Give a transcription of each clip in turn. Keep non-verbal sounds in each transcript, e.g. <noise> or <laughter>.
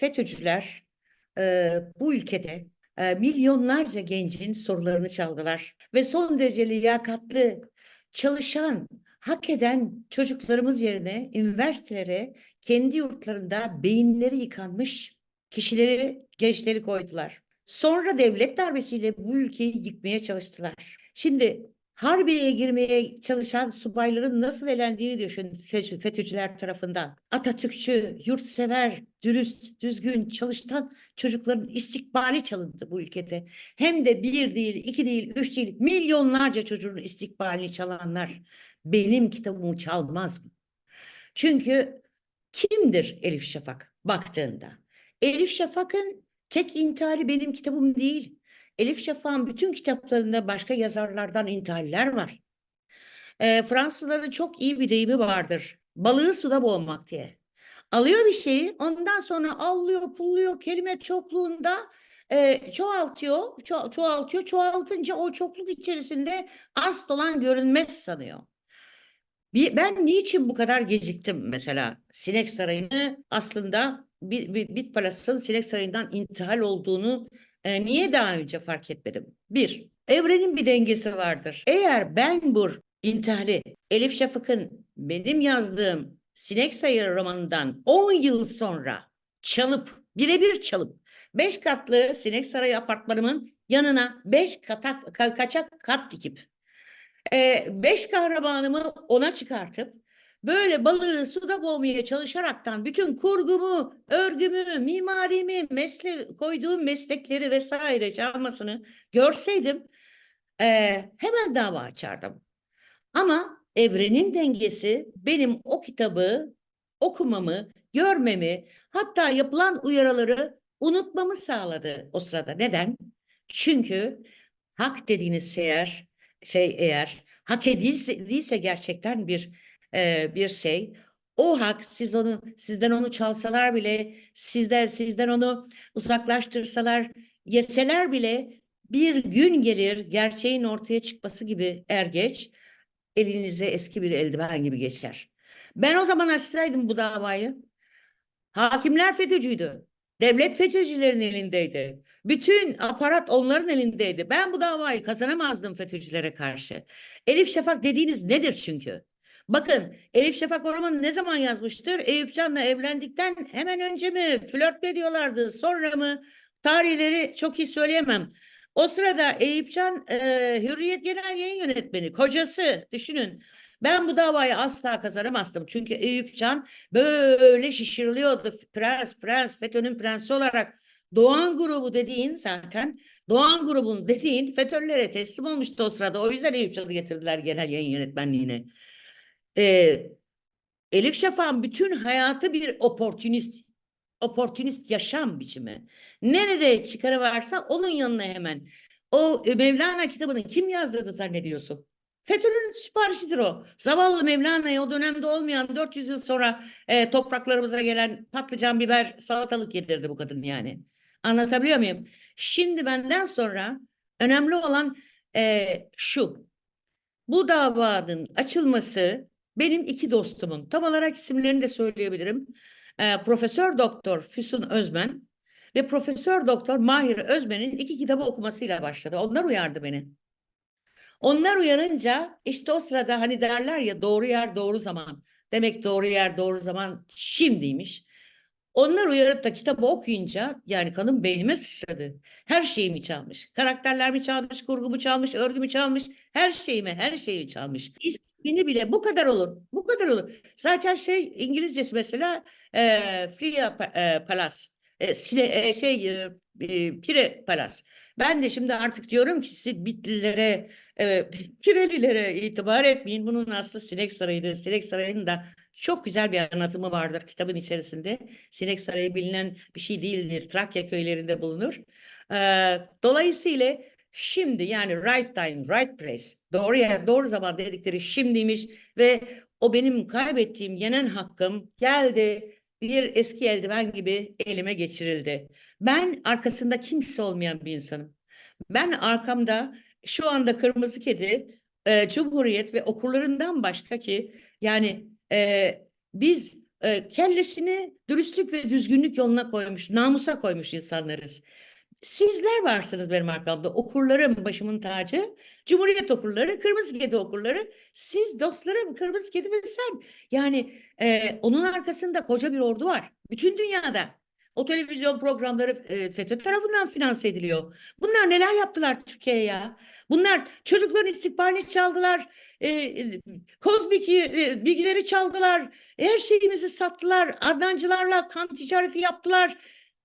FETÖ'cüler e, bu ülkede e, milyonlarca gencin sorularını çaldılar ve son derece liyakatlı, çalışan, hak eden çocuklarımız yerine üniversitelere kendi yurtlarında beyinleri yıkanmış kişileri, gençleri koydular. Sonra devlet darbesiyle bu ülkeyi yıkmaya çalıştılar. Şimdi Harbiye'ye girmeye çalışan subayların nasıl elendiğini düşün FETÖ- FETÖ'cüler tarafından. Atatürkçü, yurtsever, dürüst, düzgün, çalışan çocukların istikbali çalındı bu ülkede. Hem de bir değil, iki değil, üç değil, milyonlarca çocuğun istikbalini çalanlar benim kitabımı çalmaz mı? Çünkü kimdir Elif Şafak baktığında? Elif Şafak'ın tek intihali benim kitabım değil. Elif Şafak'ın bütün kitaplarında başka yazarlardan intihaller var. Ee, Fransızların çok iyi bir deyimi vardır. Balığı suda boğmak diye. Alıyor bir şeyi ondan sonra allıyor pulluyor kelime çokluğunda e, çoğaltıyor, ço- çoğaltıyor. Çoğaltınca o çokluk içerisinde asıl olan görünmez sanıyor. Bir, ben niçin bu kadar geciktim mesela? Sinek Sarayı'nı aslında bir, bir, Bit Palas'ın Sinek Sarayı'ndan intihal olduğunu e, niye daha önce fark etmedim? Bir, evrenin bir dengesi vardır. Eğer ben bu intihali Elif Şafak'ın benim yazdığım Sinek Sarayı romanından 10 yıl sonra çalıp, birebir çalıp, beş katlı Sinek Sarayı apartmanımın yanına beş katak, ka- kaçak kat dikip e, beş kahramanımı ona çıkartıp böyle balığı suda boğmaya çalışaraktan bütün kurgumu, örgümü, mimarimi, mesle koyduğum meslekleri vesaire çalmasını görseydim e, hemen dava açardım. Ama evrenin dengesi benim o kitabı okumamı, görmemi, hatta yapılan uyarıları unutmamı sağladı o sırada. Neden? Çünkü hak dediğiniz şey eğer, şey eğer hak edilse değilse gerçekten bir e, bir şey, o hak siz onu sizden onu çalsalar bile, sizden sizden onu uzaklaştırsalar, yeseler bile bir gün gelir gerçeğin ortaya çıkması gibi er geç elinize eski bir eldiven gibi geçer. Ben o zaman açsaydım bu davayı. Hakimler FETÖ'cüydü. Devlet FETÖ'cülerin elindeydi. Bütün aparat onların elindeydi. Ben bu davayı kazanamazdım FETÖ'cülere karşı. Elif Şafak dediğiniz nedir çünkü? Bakın Elif Şafak o romanı ne zaman yazmıştır? Eyüp Can'la evlendikten hemen önce mi? Flört mü ediyorlardı? Sonra mı? Tarihleri çok iyi söyleyemem. O sırada Eyüp Can e, Hürriyet Genel Yayın Yönetmeni, kocası düşünün. Ben bu davayı asla kazanamazdım. Çünkü Eyüp Can böyle şişiriliyordu. Prens, prens, FETÖ'nün prensi olarak. Doğan grubu dediğin zaten Doğan grubun dediğin FETÖ'lülere teslim olmuştu o sırada. O yüzden Eyüp Can'ı getirdiler genel yayın yönetmenliğine. Ee, Elif Şafak'ın bütün hayatı bir oportunist, oportunist yaşam biçimi. Nerede çıkarı varsa onun yanına hemen. O e, Mevlana kitabını kim yazdırdı zannediyorsun? FETÖ'nün siparişidir o. Zavallı Mevlana'ya o dönemde olmayan 400 yıl sonra e, topraklarımıza gelen patlıcan, biber, salatalık yedirdi bu kadın yani. Anlatabiliyor muyum? Şimdi benden sonra önemli olan e, şu. Bu davanın açılması benim iki dostumun, tam olarak isimlerini de söyleyebilirim. E, Profesör Doktor Füsun Özmen ve Profesör Doktor Mahir Özmen'in iki kitabı okumasıyla başladı. Onlar uyardı beni. Onlar uyanınca işte o sırada hani derler ya doğru yer doğru zaman. Demek doğru yer doğru zaman şimdiymiş. Onlar uyarıp da kitabı okuyunca yani kanım beynime sıçradı. Her şeyimi çalmış. Karakterlerimi çalmış, kurgumu çalmış, örgümü çalmış. Her şeyimi, her şeyi çalmış. İsmini bile bu kadar olur. Bu kadar olur. Zaten şey İngilizcesi mesela e, Fria e, Palace. E, e, şey e, e, Pire Palace. Ben de şimdi artık diyorum ki siz Bitlilere, e, Pirelilere itibar etmeyin. Bunun aslı Sinek Sarayı'dır. Sinek Sarayı'nın da çok güzel bir anlatımı vardır kitabın içerisinde. Sinek Sarayı bilinen bir şey değildir. Trakya köylerinde bulunur. Ee, dolayısıyla şimdi yani right time, right place, doğru yer, doğru zaman dedikleri şimdiymiş ve o benim kaybettiğim yenen hakkım geldi bir eski eldiven gibi elime geçirildi. Ben arkasında kimse olmayan bir insanım. Ben arkamda şu anda Kırmızı Kedi, e, Cumhuriyet ve okurlarından başka ki yani e, biz e, kellesini dürüstlük ve düzgünlük yoluna koymuş, namusa koymuş insanlarız. Sizler varsınız benim arkamda. Okurlarım başımın tacı. Cumhuriyet okurları, Kırmızı Kedi okurları. Siz dostlarım, Kırmızı Kedi ve sen. Yani e, onun arkasında koca bir ordu var. Bütün dünyada. O televizyon programları e, FETÖ tarafından finanse ediliyor. Bunlar neler yaptılar Türkiye'ye ya? Bunlar çocukların istikbalini çaldılar. E, e, kozmik e, bilgileri çaldılar. Her şeyimizi sattılar. Adnancılarla kan ticareti yaptılar.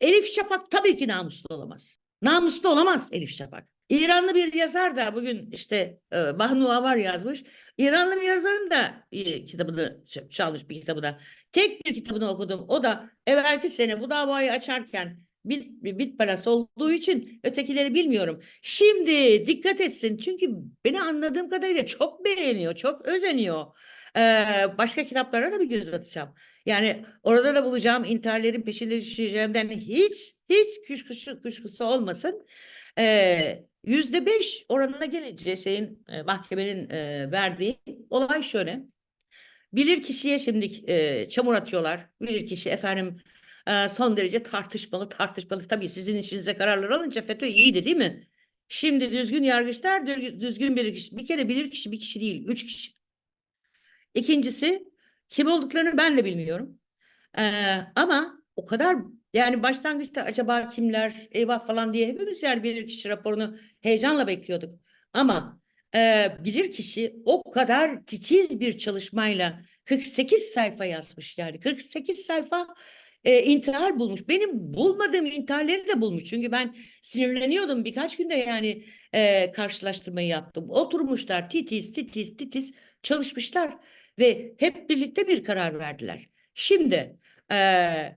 Elif Şafak tabii ki namuslu olamaz. Namuslu olamaz Elif Şafak. İranlı bir yazar da bugün işte e, Bahnu Avar yazmış. İranlı bir yazarın da e, kitabını çalmış bir kitabı Tek bir kitabını okudum. O da evvelki sene bu davayı açarken bit, bit parası olduğu için ötekileri bilmiyorum. Şimdi dikkat etsin çünkü beni anladığım kadarıyla çok beğeniyor, çok özeniyor. Ee, başka kitaplara da bir göz atacağım. Yani orada da bulacağım intiharlerin peşinde düşeceğimden hiç hiç kuşkusu, kuşkusu olmasın. Yüzde beş oranına gelince şeyin mahkemenin e, verdiği olay şöyle. Bilir kişiye şimdi e, çamur atıyorlar. Bilir kişi efendim e, son derece tartışmalı tartışmalı. Tabii sizin işinize kararlar alınca FETÖ iyiydi değil mi? Şimdi düzgün yargıçlar dü- düzgün bir kişi. Bir kere bilir kişi bir kişi değil. Üç kişi. İkincisi kim olduklarını ben de bilmiyorum. Ee, ama o kadar yani başlangıçta acaba kimler eyvah falan diye hepimiz yani bilirkişi raporunu heyecanla bekliyorduk. Ama e, bilirkişi o kadar titiz bir çalışmayla 48 sayfa yazmış yani 48 sayfa e, intihar bulmuş. Benim bulmadığım intiharları da bulmuş. Çünkü ben sinirleniyordum birkaç günde yani e, karşılaştırmayı yaptım. Oturmuşlar titiz titiz titiz çalışmışlar ve hep birlikte bir karar verdiler. Şimdi ee,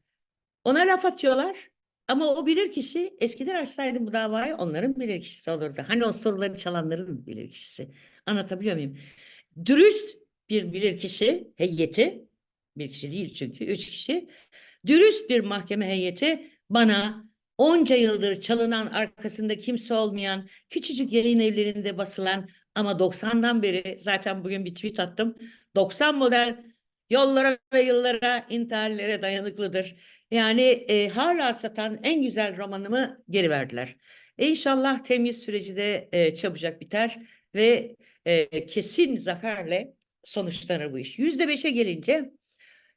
ona laf atıyorlar ama o bilir kişi eskiden açsaydım bu davayı onların bilir kişisi olurdu. Hani o soruları çalanların bilir kişisi. Anlatabiliyor muyum? Dürüst bir bilir kişi heyeti bir kişi değil çünkü üç kişi dürüst bir mahkeme heyeti bana onca yıldır çalınan arkasında kimse olmayan küçücük yayın evlerinde basılan ama 90'dan beri zaten bugün bir tweet attım 90 model Yollara ve yıllara, intihallere dayanıklıdır. Yani e, hala satan en güzel romanımı geri verdiler. E, İnşallah temiz süreci de e, çabucak biter ve e, kesin zaferle sonuçlanır bu iş. Yüzde beşe gelince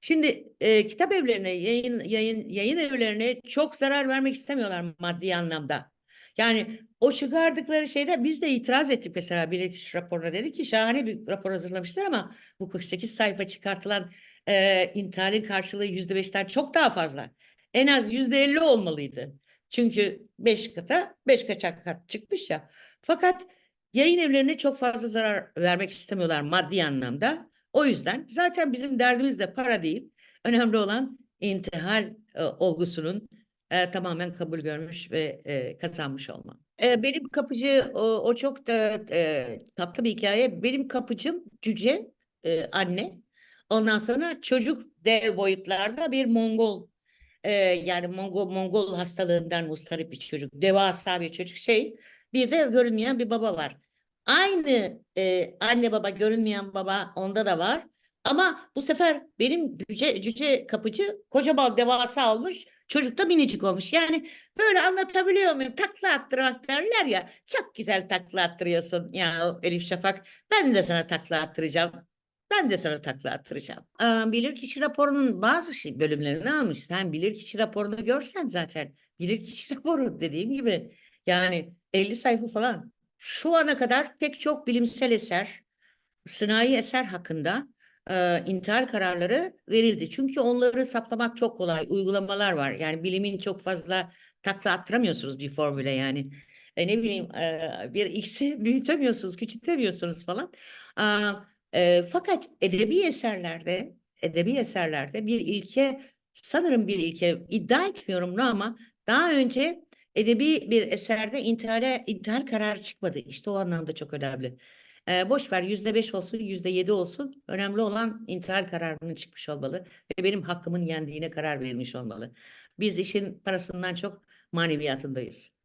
Şimdi e, kitap evlerine, yayın yayın yayın evlerine çok zarar vermek istemiyorlar maddi anlamda. Yani o çıkardıkları şeyde biz de itiraz ettik mesela bilirkişi raporuna dedi ki şahane bir rapor hazırlamışlar ama bu 48 sayfa çıkartılan e, intihalin karşılığı yüzde beşten çok daha fazla. En az yüzde elli olmalıydı. Çünkü beş kata beş kaçak kat çıkmış ya. Fakat yayın evlerine çok fazla zarar vermek istemiyorlar maddi anlamda. O yüzden zaten bizim derdimiz de para değil. Önemli olan intihal e, olgusunun e, tamamen kabul görmüş ve e, kazanmış olma. E, benim kapıcı o, o çok da e, tatlı bir hikaye. Benim kapıcım cüce e, anne. Ondan sonra çocuk dev boyutlarda bir Mongol e, yani Mongol Mongol hastalığından mustarip bir çocuk. Devasa bir çocuk şey. Bir de görünmeyen bir baba var. Aynı e, anne baba görünmeyen baba onda da var. Ama bu sefer benim cüce, cüce kapıcı kocaman devasa olmuş. Çocuk da minicik olmuş. Yani böyle anlatabiliyor muyum? Takla attırmak derler ya. Çok güzel takla attırıyorsun ya Elif Şafak. Ben de sana takla attıracağım. Ben de sana takla attıracağım. Aa, bilirkişi raporunun bazı bölümlerini almış. Sen bilirkişi raporunu görsen zaten. Bilirkişi <laughs> raporu dediğim gibi. Yani 50 sayfa falan. Şu ana kadar pek çok bilimsel eser, sınai eser hakkında e, intihar kararları verildi. Çünkü onları saptamak çok kolay. Uygulamalar var. Yani bilimin çok fazla takla attıramıyorsunuz bir formüle yani. E, ne bileyim e, bir x'i <laughs> büyütemiyorsunuz, küçültemiyorsunuz falan. Aa, e, fakat edebi eserlerde, edebi eserlerde bir ilke, sanırım bir ilke, iddia etmiyorum ama daha önce edebi bir eserde intihale, intihal kararı çıkmadı. İşte o anlamda çok önemli. E, boş ver yüzde beş olsun, yüzde yedi olsun. Önemli olan intihal kararının çıkmış olmalı ve benim hakkımın yendiğine karar verilmiş olmalı. Biz işin parasından çok maneviyatındayız.